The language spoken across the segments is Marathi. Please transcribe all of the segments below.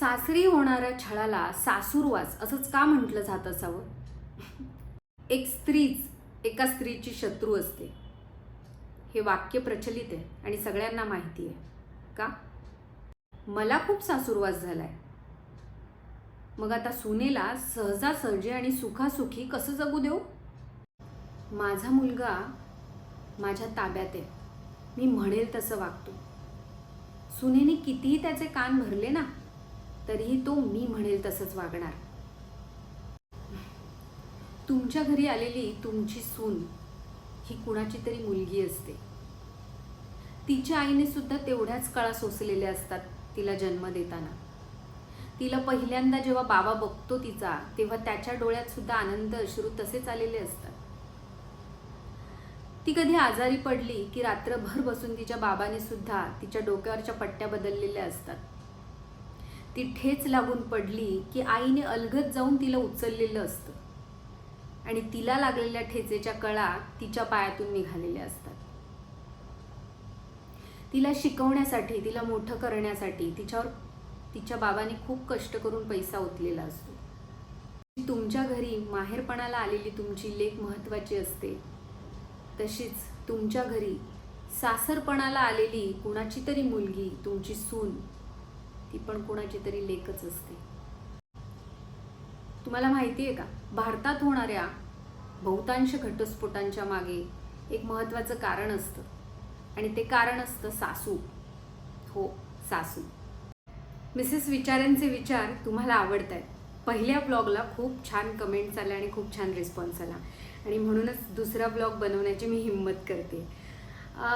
सासरी होणाऱ्या छळाला सासूरवास असंच का म्हटलं जात असावं? एक स्त्रीच एका स्त्रीची शत्रू असते. हे वाक्य प्रचलित आहे आणि सगळ्यांना माहिती आहे. का? मला खूप सासूरवास झालाय. मग आता सुनेला सहजासहजी आणि सुखासुखी कसं जगू देऊ? माझा मुलगा माझ्या ताब्यात आहे. मी म्हणेल तसं वागतो. सुनेने कितीही त्याचे कान भरले ना तरीही तो मी म्हणेल तसंच वागणार. तुमच्या घरी आलेली तुमची सून ही कुणाची तरी मुलगी असते. तिच्या आईने सुद्धा तेवढ्याच कळा सोसलेल्या असतात तिला जन्म देताना. तिला पहिल्यांदा जेव्हा बाबा बघतो तिचा तेव्हा त्याच्या डोळ्यात सुद्धा आनंद अश्रू तसेच आलेले असतात. ती कधी आजारी पडली की रात्रभर बसून तिच्या बाबाने सुद्धा तिच्या डोक्यावरच्या पट्ट्या बदललेल्या असतात. ती ठेच लागून पडली की आईने अलगत जाऊन तिला उचललेलं असतं. आणि तिला लागलेल्या ठेचेच्या कळा तिच्या पायातून निघालेल्या असतात. तिला शिकवण्यासाठी तिला मोठं करण्यासाठी तिच्यावर तिच्या बाबाने खूप कष्ट करून पैसा ओतलेला असतो. तुमच्या घरी माहेरपणाला आलेली तुमची लेख महत्वाची असते. तशीच तुमच्या घरी सासरपणाला आलेली कुणाची तरी मुलगी तुमची सून ती पण कोणाची तरी लेखच असते. तुम्हाला माहिती आहे का? भारतात होणाऱ्या बहुतांश घटस्फोटांच्या मागे एक महत्त्वाचं कारण असतं. आणि ते कारण असतं सासू. हो सासू. मिसेस विचारांचे विचार तुम्हाला आवडत आहेत पहिल्या ब्लॉगला खूप छान कमेंट्स आल्या आणि खूप छान रिस्पॉन्स आला. आणि म्हणूनच दुसरा ब्लॉग बनवण्याची मी हिंमत करते.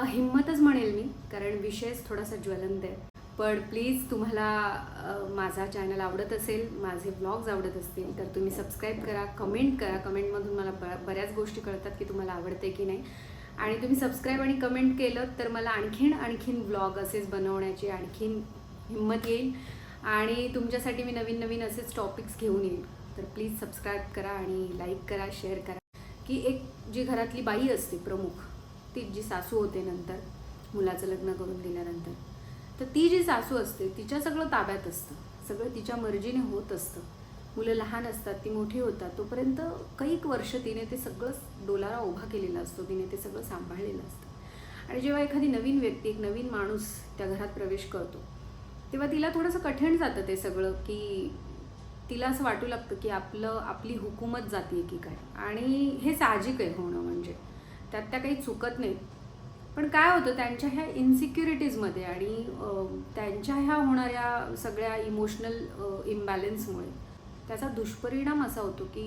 हिंमतच म्हणेल मी कारण विषयच थोडासा ज्वलंत आहे. पण प्लीज तुम्हाला माझा चॅनल आवडत असेल माझे ब्लॉग्स आवडत असतील तर तुम्ही सबस्क्राईब करा कमेंट करा. कमेंटमधून मला ब बऱ्याच गोष्टी कळतात की तुम्हाला आवडते की नाही. आणि तुम्ही सबस्क्राईब आणि कमेंट केलं तर मला आणखीन आणखीन ब्लॉग असेच बनवण्याची आणखीन हिंमत येईल. आणि तुमच्यासाठी मी नवीन नवीन असेच टॉपिक्स घेऊन येईल. तर प्लीज सबस्क्राईब करा आणि लाईक करा शेअर करा. की एक जी घरातली बाई असते प्रमुख ती जी सासू होते नंतर मुलाचं लग्न करून दिल्यानंतर तर ती जी सासू असते तिच्या सगळं ताब्यात असतं. सगळं तिच्या मर्जीने होत असतं. मुलं लहान असतात ती मोठी होतात. तोपर्यंत कैक वर्ष तिने ते सगळं डोलारा उभा केलेला असतो तिने ते सगळं सांभाळलेलं असतं. आणि जेव्हा एखादी नवीन व्यक्ती एक नवीन माणूस त्या घरात प्रवेश करतो तेव्हा तिला थोडंसं कठीण जातं ते सगळं की तिला असं वाटू लागतं की आपलं आपली हुकूमत जाते की काय आणि हे साहजिक आहे होणं म्हणजे. त्यात त्या काही चुकत नाहीत. पण काय होतं त्यांच्या ह्या इन्सिक्युरिटीजमध्ये आणि त्यांच्या ह्या होणाऱ्या सगळ्या इमोशनल इम्बॅलन्समुळे त्याचा दुष्परिणाम असा होतो की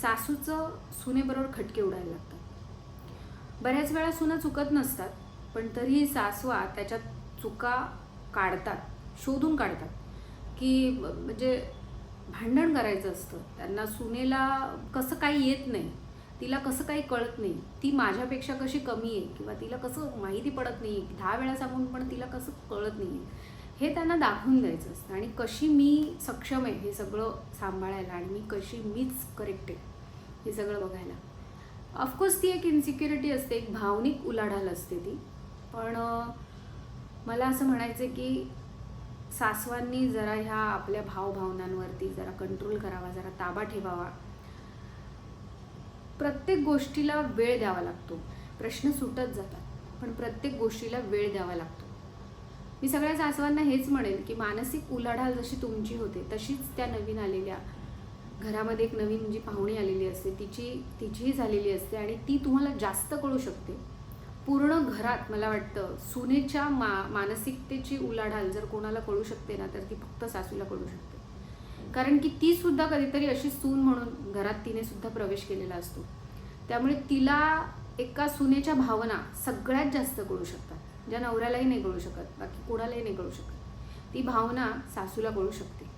सासूचं सुनेबरोबर खटके उडायला लागतात. बऱ्याच वेळा सुना चुकत नसतात पण तरीही सासवा त्याच्यात चुका काढतात शोधून काढतात की म्हणजे भांडण करायचं असतं. त्यांना सुनेला कसं काही येत नाही. तिला कसं काही कळत नाही. ती माझ्यापेक्षा कशी कमी आहे किंवा तिला कसं माहिती पडत नाही. दहा वेळा सांगून पण तिला कसं कळत नाही. हे त्यांना दाखवून द्यायचं असतं. आणि कशी मी सक्षम आहे हे सगळं सांभाळायला आणि मी कशी मीच करेक्ट आहे हे सगळं बघायला. ऑफकोर्स ती एक इन्सिक्युरिटी असते एक भावनिक उलाढाल असते ती. पण मला असं म्हणायचं आहे की सासवांनी जरा ह्या आपल्या भावभावनांवरती जरा कंट्रोल करावा जरा ताबा ठेवावा. प्रत्येक गोष्टीला वेळ द्यावा लागतो. प्रश्न सुटत जातात पण प्रत्येक गोष्टीला वेळ द्यावा लागतो. मी सगळ्या सासवांना हेच म्हणेन की मानसिक उलाढाल जशी तुमची होते तशीच त्या नवीन आलेल्या. घरामध्ये एक नवीन जी पाहुणी आलेली असते तिची तिचीही झालेली असते आणि ती तुम्हाला जास्त कळू शकते. पूर्ण घरात मला वाटतं सुनेच्या मा मानसिकतेची उलाढाल जर कोणाला कळू शकते ना तर ती फक्त सासूला कळू शकते. कारण की ती सुद्धा कधीतरी अशी सून म्हणून घरात तिने सुद्धा प्रवेश केलेला असतो. त्यामुळे तिला एका सुनेच्या भावना सगळ्यात जास्त कळू शकतात. ज्या नवऱ्यालाही नाही कळू शकत बाकी कोणालाही नाही कळू शकत. ती भावना सासूला कळू शकते.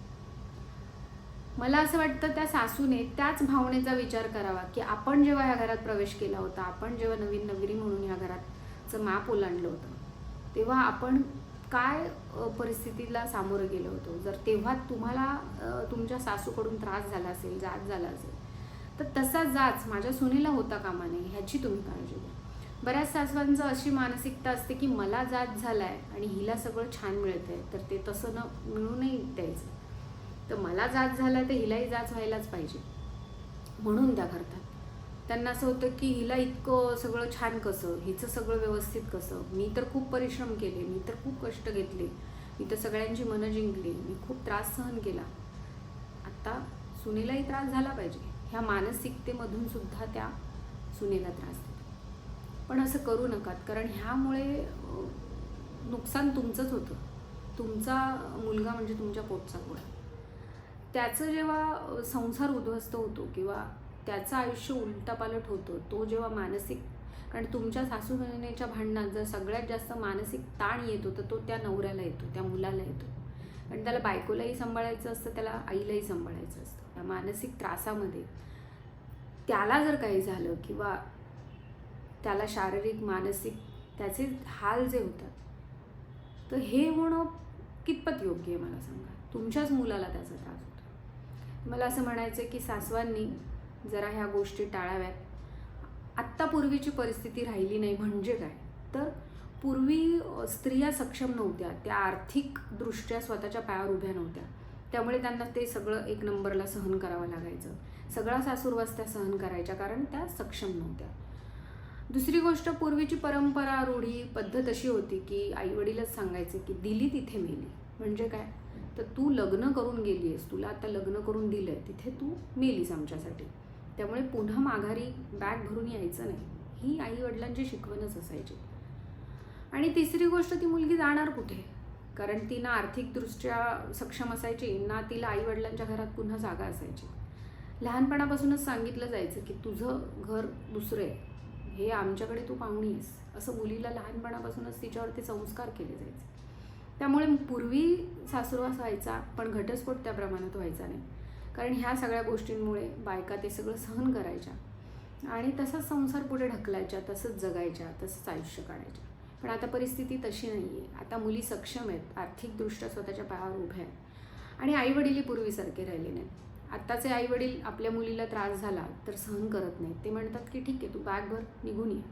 मला असं वाटतं त्या सासूने त्याच भावनेचा विचार करावा की आपण जेव्हा ह्या घरात प्रवेश केला होता आपण जेव्हा नवीन नगरी म्हणून ह्या घरातचं माप ओलांडलं होतं तेव्हा आपण काय परिस्थितीला सामोरं गेलं होतो? जर तेव्हा तुम्हाला तुमच्या सासूकडून त्रास झाला असेल जाच झाला असेल तर तसा जाच माझ्या सुनेला होता कामा नये ह्याची तुम्ही काळजी घ्या. बऱ्याच सासवांचं अशी मानसिकता असते की मला जात झाला आहे आणि हिला सगळं छान मिळतंय तर ते तसं न मिळूनही द्यायचं. तर मला जात झालाय तर हिलाही जाच व्हायलाच पाहिजे. म्हणून त्या करतात त्यांना असं होतं की हिला इतकं सगळं छान कसं हिचं सगळं व्यवस्थित कसं. मी तर खूप परिश्रम केले मी तर खूप कष्ट घेतले मी तर सगळ्यांची मनं जिंकली मी खूप त्रास सहन केला. आत्ता सुनेलाही त्रास झाला पाहिजे. ह्या मानसिकतेमधून सुद्धा त्या सुनेला त्रास देतात. पण असं करू नका कारण ह्यामुळे नुकसान तुमचंच होतं. तुमचा मुलगा म्हणजे तुमच्या पोटचा गोळा. त्याचं जेव्हा संसार उद्ध्वस्त होतो किंवा त्याचं आयुष्य उलटापालट होतं. तो जेव्हा मानसिक कारण तुमच्या सासू सुनेच्या भांडणात जर सगळ्यात जास्त मानसिक ताण येतो तर तो त्या नवऱ्याला येतो त्या मुलाला येतो. आणि त्याला बायकोलाही सांभाळायचं असतं त्याला आईलाही सांभाळायचं असतं. त्या मानसिक त्रासामध्ये त्याला जर काही झालं किंवा त्याला शारीरिक मानसिक त्याचे हाल जे होतात तर हे होणं कितपत योग्य आहे मला सांगा? तुमच्याच मुलाला त्याचा त्रास होतो. मला असं म्हणायचं आहे की सासवांनी जरा ह्या गोष्टी टाळाव्यात. आत्ता पूर्वीची परिस्थिती राहिली नाही म्हणजे काय? तर पूर्वी स्त्रिया सक्षम नव्हत्या त्या आर्थिकदृष्ट्या स्वतःच्या पायावर उभ्या नव्हत्या. त्यामुळे त्यांना ते सगळं एक नंबरला सहन करावं लागायचं. सगळा सासूरवास त्या सहन करायच्या कारण त्या सक्षम नव्हत्या. दुसरी गोष्ट पूर्वीची परंपरा रूढी पद्धत अशी होती की आईवडीलच सांगायचे की दिली तिथे मेली. म्हणजे काय? तर तू लग्न करून गेली आहेस तुला आता लग्न करून दिलं आहे तिथे तू मेलीस आमच्यासाठी. त्यामुळे पुन्हा माघारी बॅग भरून यायचं नाही. ही आई वडिलांची शिकवणच असायची. आणि तिसरी गोष्ट ती मुलगी जाणार कुठे? कारण ती ना आर्थिकदृष्ट्या सक्षम असायची ना तिला आई वडिलांच्या घरात पुन्हा जागा असायची. लहानपणापासूनच सांगितलं जायचं की तुझं घर दुसरं आहे. हे आमच्याकडे तू पाहुणी आहेस. असं मुलीला लहानपणापासूनच तिच्यावरती संस्कार केले जायचे. त्यामुळे पूर्वी सासूरवास व्हायचा पण घटस्फोट त्या प्रमाणात व्हायचा नाही. कारण ह्या सगळ्या गोष्टींमुळे बायका ते सगळं सहन करायच्या. आणि तसाच संसार पुढे ढकलायच्या तसंच जगायच्या तसंच आयुष्य काढायच्या. पण आता परिस्थिती तशी नाही आहे आता मुली सक्षम आहेत आर्थिकदृष्ट्या स्वतःच्या पायावर उभ्या आहेत. आणि आईवडीलही पूर्वीसारखे राहिले नाहीत. आत्ताचे आईवडील आपल्या मुलीला त्रास झाला तर सहन करत नाहीत. ते म्हणतात की ठीक आहे तू बॅगभर निघून ये.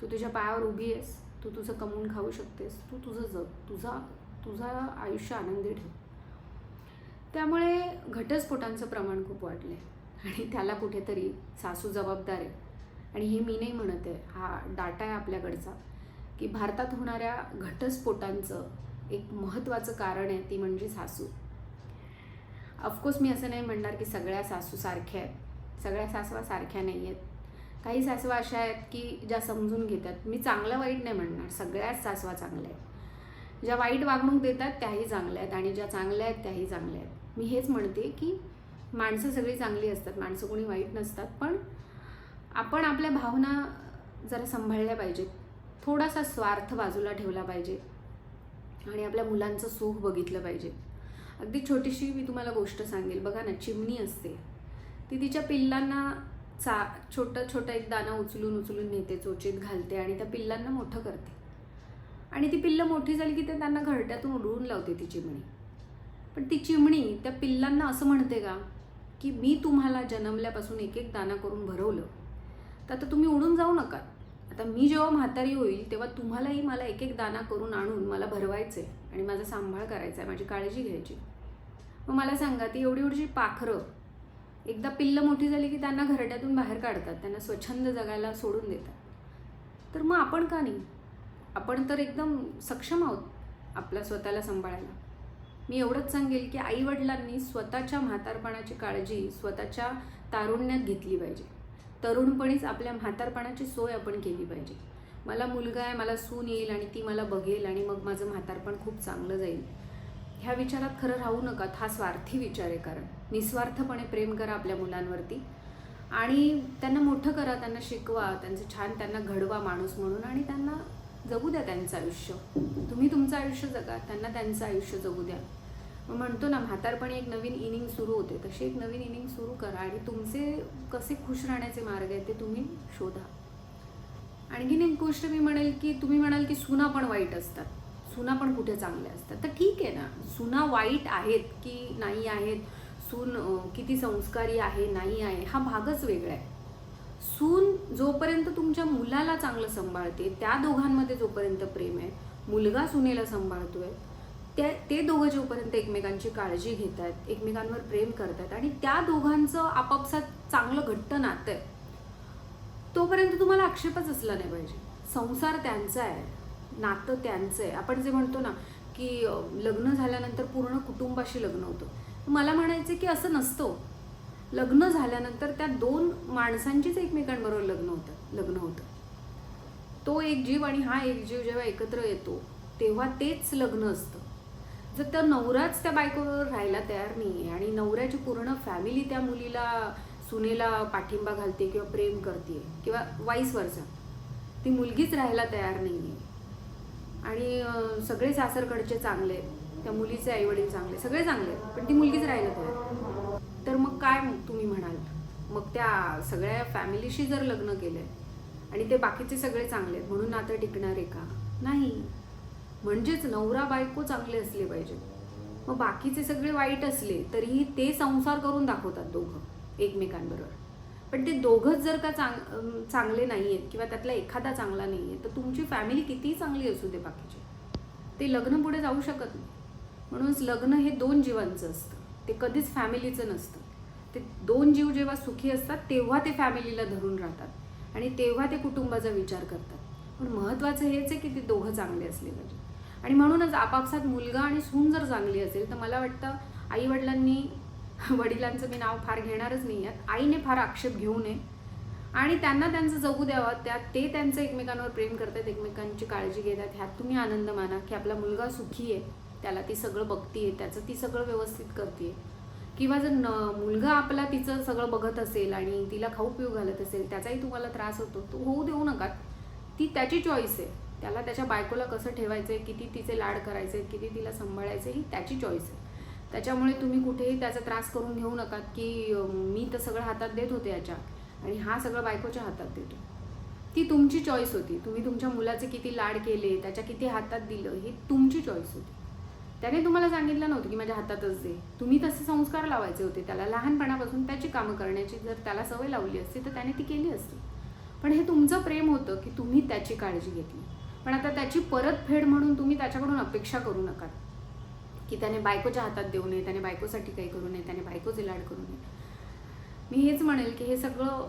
तू तुझ्या पायावर उभी आहेस. तू तुझं कमवून खाऊ शकतेस. तू तुझं जग तुझा तुझा आयुष्य आनंदी ठेव. त्यामुळे घटस्फोटांचं प्रमाण खूप वाढलं आहे आणि त्याला कुठेतरी सासू जबाबदार आहे. आणि हे मी नाही म्हणत आहे. हा डाटा आहे आपल्याकडचा. की भारतात होणाऱ्या घटस्फोटांचं एक महत्त्वाचं कारण आहे ती म्हणजे सासू. ऑफकोर्स मी असं नाही म्हणणार की सगळ्या सासू सारख्या आहेत. सगळ्या सासवा सारख्या नाही आहेत. काही सासवा अशा आहेत की ज्या समजून घेतात. मी चांगलं वाईट नाही म्हणणार. सगळ्याच सासवा चांगल्या आहेत. ज्या वाईट वागणूक देतात त्याही चांगल्या आहेत. आणि ज्या चांगल्या आहेत त्याही चांगल्या आहेत. मी हेच म्हणते की माणसं सगळी चांगली असतात माणसं कोणी वाईट नसतात पण आपण आपल्या भावना जरा सांभाळल्या पाहिजेत. थोडासा स्वार्थ बाजूला ठेवला पाहिजे. आणि आपल्या मुलांचं सुख बघितलं पाहिजे. अगदी छोटीशी मी तुम्हाला गोष्ट सांगेल. बघा ना चिमणी असते. ती तिच्या पिल्लांना चा छोटं छोटं एक दाणा उचलून उचलून नेते चोचीत घालते आणि त्या पिल्लांना मोठं करते. आणि ती पिल्लं मोठी झाली की ते त्यांना घरट्यातून उडवून लावते ती चिमणी. पण ती चिमणी त्या पिल्लांना असं म्हणते का की मी तुम्हाला जन्मल्यापासून एक एक दाना करून भरवलं. तर आता तुम्ही उडून जाऊ नका. आता मी जेव्हा म्हातारी होईल तेव्हा तुम्हालाही मला एक एक दाना करून आणून मला भरवायचं आहे आणि माझा सांभाळ करायचा आहे माझी काळजी घ्यायची. मग मला सांगा ती एवढी एवढी पाखरं एकदा पिल्लं मोठी झाली की त्यांना घरट्यातून बाहेर काढतात त्यांना स्वच्छंद जगायला सोडून देतात. तर मग आपण का नाही? आपण तर एकदम सक्षम आहोत आपल्या स्वतःला सांभाळायला. मी एवढंच सांगेल की आईवडिलांनी स्वतःच्या म्हातारपणाची काळजी स्वतःच्या तारुण्यात घेतली पाहिजे. तरुणपणीच आपल्या म्हातारपणाची सोय आपण केली पाहिजे. मला मुलगा आहे मला सून येईल आणि ती मला बघेल आणि मग माझं म्हातारपण खूप चांगलं जाईल. ह्या विचारात खरं राहू नका हा स्वार्थी विचार आहे कारण. निस्वार्थपणे प्रेम करा आपल्या मुलांवरती आणि त्यांना मोठं करा त्यांना शिकवा त्यांचं छान त्यांना घडवा माणूस म्हणून आणि त्यांना जगू द्या त्यांचं आयुष्य. तुम्ही तुमचं आयुष्य जगा त्यांना त्यांचं आयुष्य जगू द्या. मग म्हणतो ना म्हातारपणी एक नवीन इनिंग सुरू होते तशी एक नवीन इनिंग सुरू करा आणि तुमचे कसे खुश राहण्याचे मार्ग आहेत ते तुम्ही शोधा. आणखीन एक गोष्ट मी म्हणेल की तुम्ही म्हणाल की सुना पण वाईट असतात. सुना पण कुठे चांगल्या असतात. तर ठीक आहे ना सुना वाईट आहेत की नाही आहेत सून किती संस्कारी आहे नाही आहे हा भागच वेगळा आहे. सून जोपर्यंत तुमच्या मुलाला चांगलं सांभाळते त्या दोघांमध्ये जोपर्यंत प्रेम आहे मुलगा सुनेला सांभाळतोय. ते ते दोघं जोपर्यंत एकमेकांची काळजी घेत आहेत एकमेकांवर प्रेम करतात आणि त्या दोघांचं आपापसात चांगलं घट्ट नातं आहे तोपर्यंत तुम्हाला आक्षेपच असला नाही पाहिजे. संसार त्यांचा आहे नातं त्यांचं आहे. आपण जे म्हणतो ना की लग्न झाल्यानंतर पूर्ण कुटुंबाशी लग्न होतं. मला म्हणायचं की असं नसतं. लग्न झाल्यानंतर त्या दोन माणसांचीच एकमेकांबरोबर लग्न होतं लग्न होतं. तो एक जीव आणि हा एक जीव जेव्हा एकत्र येतो तेव्हा तेच लग्न असतं. जर त्या नवराच त्या बायकोवर राहायला तयार नाही आहे आणि नवऱ्याची पूर्ण फॅमिली त्या मुलीला सुनेला पाठिंबा घालते किंवा प्रेम करते किंवा वाईस वर्षा ती मुलगीच राहायला तयार नाही आहे आणि सगळे सासरकडचे चांगले आहेत. त्या मुलीचे आईवडील चांगले सगळे चांगले आहेत, पण ती मुलगीच राहायला तयार तर मग काय मग तुम्ही म्हणाल? मग त्या सगळ्या फॅमिलीशी जर लग्न केलंय आणि ते बाकीचे सगळे चांगले आहेत. म्हणून नातं टिकणार आहे का? नाही. म्हणजेच नवरा बायको चांगले असले पाहिजे मग बाकीचे सगळे वाईट असले तरीही ते संसार करून दाखवतात दोघं एकमेकांबरोबर. पण ते दोघंच जर का चांग चांगले नाही आहेत किंवा त्यातला एखादा चांगला नाही आहे तर तुमची फॅमिली कितीही चांगली असू दे बाकीची. ते लग्न पुढे जाऊ शकत नाही. म्हणूनच लग्न हे दोन जीवांचं असतं. ते कधीच फॅमिलीचं नसतं. ते दोन जीव जेव्हा सुखी असतात तेव्हा ते फॅमिलीला धरून राहतात. आणि तेव्हा ते कुटुंबाचा विचार करतात. पण महत्त्वाचं हेच आहे की ते दोघं चांगले असले पाहिजे. आणि म्हणूनच आपापसात मुलगा आणि सून जर चांगली असेल तर मला वाटतं आईवडिलांनी वडिलांचं मी नाव फार घेणारच नाही आहेत आईने फार आक्षेप घेऊ नये. आणि त्यांना त्यांचं जगू द्यावं. त्यात ते त्यांचं एकमेकांवर प्रेम करतात एकमेकांची काळजी घेतात. ह्यात तुम्ही आनंद माना की आपला मुलगा सुखी आहे. त्याला ती सगळं बघतीये. त्याचं ती सगळं व्यवस्थित करते किंवा जर न मुलगा आपला तिचं सगळं बघत असेल आणि तिला खाऊ पिऊ घालत असेल त्याचाही तुम्हाला त्रास होतो. तो होऊ देऊ नका. ती त्याची चॉईस आहे. त्याला त्याच्या बायकोला कसं ठेवायचं आहे किती तिचे लाड करायचे किती तिला सांभाळायचं ही त्याची चॉईस आहे. त्याच्यामुळे तुम्ही कुठेही त्याचा त्रास करून घेऊ नका की मी तर सगळं हातात देत होते याच्या. आणि हा सगळं बायकोच्या हातात देतो. ती तुमची चॉईस होती. तुम्ही तुमच्या मुलाचे किती लाड केले त्याच्या किती हातात दिलं ही तुमची चॉईस होती. त्याने तुम्हाला सांगितलं नव्हतं की माझ्या हातातच दे. तुम्ही तसे संस्कार लावायचे होते. त्याला लहानपणापासून त्याची कामं करण्याची जर त्याला सवय लावली असती तर त्याने ती केली असती. पण हे तुमचं प्रेम होतं की तुम्ही त्याची काळजी घेतली. पण आता त्याची परतफेड म्हणून तुम्ही त्याच्याकडून अपेक्षा करू नका. की त्याने बायकोच्या हातात देऊ नये त्याने बायकोसाठी काही करू नये त्याने बायकोचे लाड करू नये. मी हेच म्हणेल की हे सगळं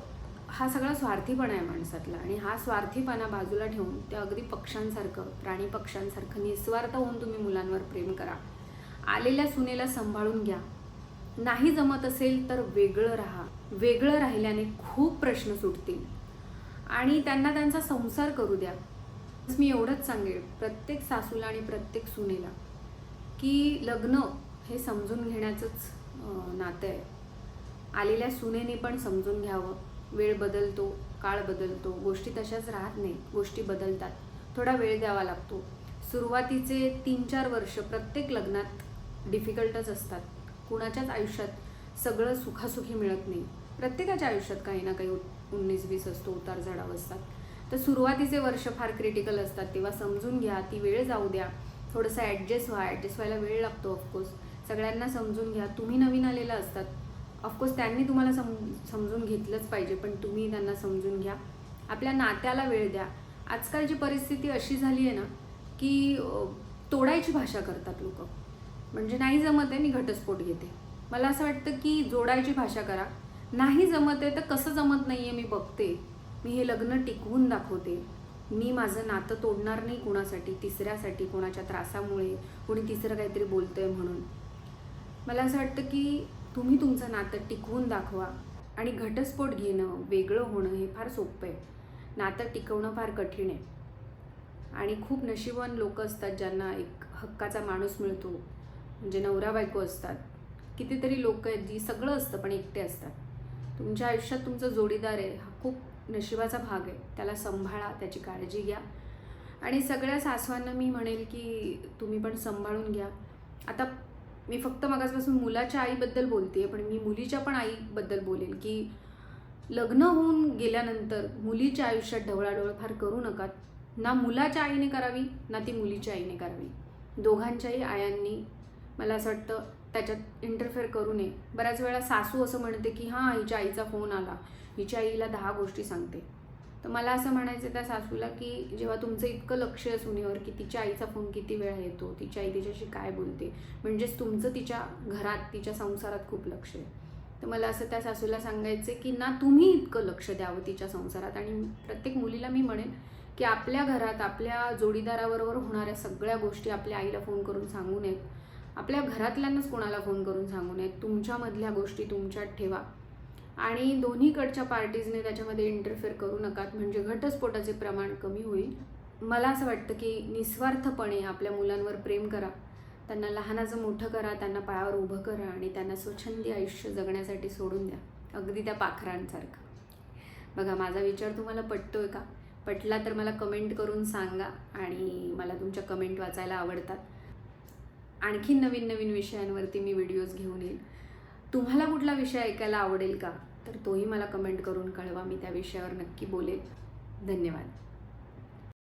हा सगळा स्वार्थीपणा आहे माणसातला आणि हा स्वार्थीपणा बाजूला ठेवून त्या अगदी पक्ष्यांसारखं प्राणी पक्ष्यांसारखं निस्वार्थ होऊन तुम्ही मुलांवर प्रेम करा. आलेल्या सुनेला सांभाळून घ्या. नाही जमत असेल तर वेगळं राहा. वेगळं राहिल्याने खूप प्रश्न सुटतील. आणि त्यांना त्यांचा संसार करू द्या. मी एवढंच सांगेल प्रत्येक सासूला आणि प्रत्येक सुनेला की लग्न हे समजून घेण्याचंच नातं आहे. आलेल्या सुनेने पण समजून घ्यावं. वेळ बदलतो काळ बदलतो गोष्टी तशाच राहत नाही गोष्टी बदलतात. थोडा वेळ द्यावा लागतो. सुरुवातीचे तीन चार वर्ष प्रत्येक लग्नात डिफिकल्टच असतात. कुणाच्याच आयुष्यात सगळं सुखासुखी मिळत नाही. प्रत्येकाच्या आयुष्यात काही ना काही उन्नीस वीस असतो उतार चढाव असतात. तर सुरुवातीचे वर्ष फार क्रिटिकल असतात. तेव्हा समजून घ्या ती वेळ जाऊ द्या. थोडंसं ॲडजस्ट व्हा. ॲडजस्ट व्हायला वेळ लागतो ऑफकोर्स सगळ्यांना समजून घ्या. तुम्ही नवीन आलेला असतात. ऑफकोर्स त्यांनी तुम्हाला सम समजून घेतलंच पाहिजे पण तुम्ही त्यांना समजून घ्या. आपल्या नात्याला वेळ द्या. आजकालची परिस्थिती अशी झाली आहे ना की तोडायची भाषा करतात लोक. म्हणजे नाही जमत आहे मी घटस्फोट घेते. मला असं वाटतं की जोडायची भाषा करा. नाही जमत आहे तर कसं जमत नाही आहे मी बघते. मी हे लग्न टिकवून दाखवते. मी माझं नातं तोडणार नाही कुणासाठी तिसऱ्यासाठी कोणाच्या त्रासामुळे कोणी तिसरं काहीतरी बोलतंय म्हणून. मला असं वाटतं की तुम्ही तुमचं नातं टिकवून दाखवा आणि घटस्फोट घेणं वेगळं होणं हे फार सोपं आहे. नातं टिकवणं फार कठीण आहे. आणि खूप नशिबवान लोक असतात ज्यांना एक हक्काचा माणूस मिळतो. म्हणजे नवरा बायको असतात. कितीतरी लोक आहेत जी सगळं असतं पण एकटे असतात. तुमच्या आयुष्यात तुमचा जोडीदार आहे हा खूप नशिबाचा भाग आहे. त्याला सांभाळा त्याची काळजी घ्या. आणि सगळ्या सासवांना मी म्हणेल की तुम्ही पण सांभाळून घ्या. आता मी फक्त मागासपासून मुलाच्या आईबद्दल बोलते पण मी मुलीच्या पण आईबद्दल बोलेल की लग्न होऊन गेल्यानंतर मुलीच्या आयुष्यात ढवळाढवळ फार करू नका. ना मुलाच्या आईने करावी ना ती मुलीच्या आईने करावी. दोघांच्याही आयांनी मला असं वाटतं त्याच्यात इंटरफेअर करू नये. बऱ्याच वेळा सासू असं म्हणते की हां हिच्या आईचा फोन आला. हिच्या आईला दहा गोष्टी सांगते. तर मला असं म्हणायचं त्या सासूला की जेव्हा तुमचं इतकं लक्ष आहे सुनेवर की तिच्या आईचा फोन किती वेळा येतो तिच्या आई तिच्याशी काय बोलते म्हणजेच तुमचं तिच्या घरात तिच्या संसारात खूप लक्ष आहे. तर मला असं त्या सासूला सांगायचं की ना तुम्ही इतकं लक्ष द्यावं तिच्या संसारात. आणि प्रत्येक मुलीला मी म्हणेन की आपल्या घरात आपल्या जोडीदाराबरोबर होणाऱ्या सगळ्या गोष्टी आपल्या आईला फोन करून सांगू नयेत. आपल्या घरातल्यांनाच कोणाला फोन करून सांगू नयेत. तुमच्यामधल्या गोष्टी तुमच्यात ठेवा. आणि दोन्हीकडच्या पार्टीजने त्याच्यामध्ये इंटरफेअर करू नकात म्हणजे घटस्फोटाचे प्रमाण कमी होईल. मला असं वाटतं की निस्वार्थपणे आपल्या मुलांवर प्रेम करा. त्यांना लहानाचं मोठं करा त्यांना पायावर उभं करा आणि त्यांना स्वच्छंदी आयुष्य जगण्यासाठी सोडून द्या. अगदी त्या पाखरांसारखं. बघा माझा विचार तुम्हाला पटतो आहे का? पटला तर मला कमेंट करून सांगा आणि मला तुमच्या कमेंट वाचायला आवडतात. आणखी नवीन नवीन विषयांवरती मी व्हिडिओज घेऊन येईल. तुम्हाला कुठला विषय ऐकायला आवडेल का? तर तोही मला कमेंट करून कळवा मी त्या विषयावर नक्की बोलेल. धन्यवाद.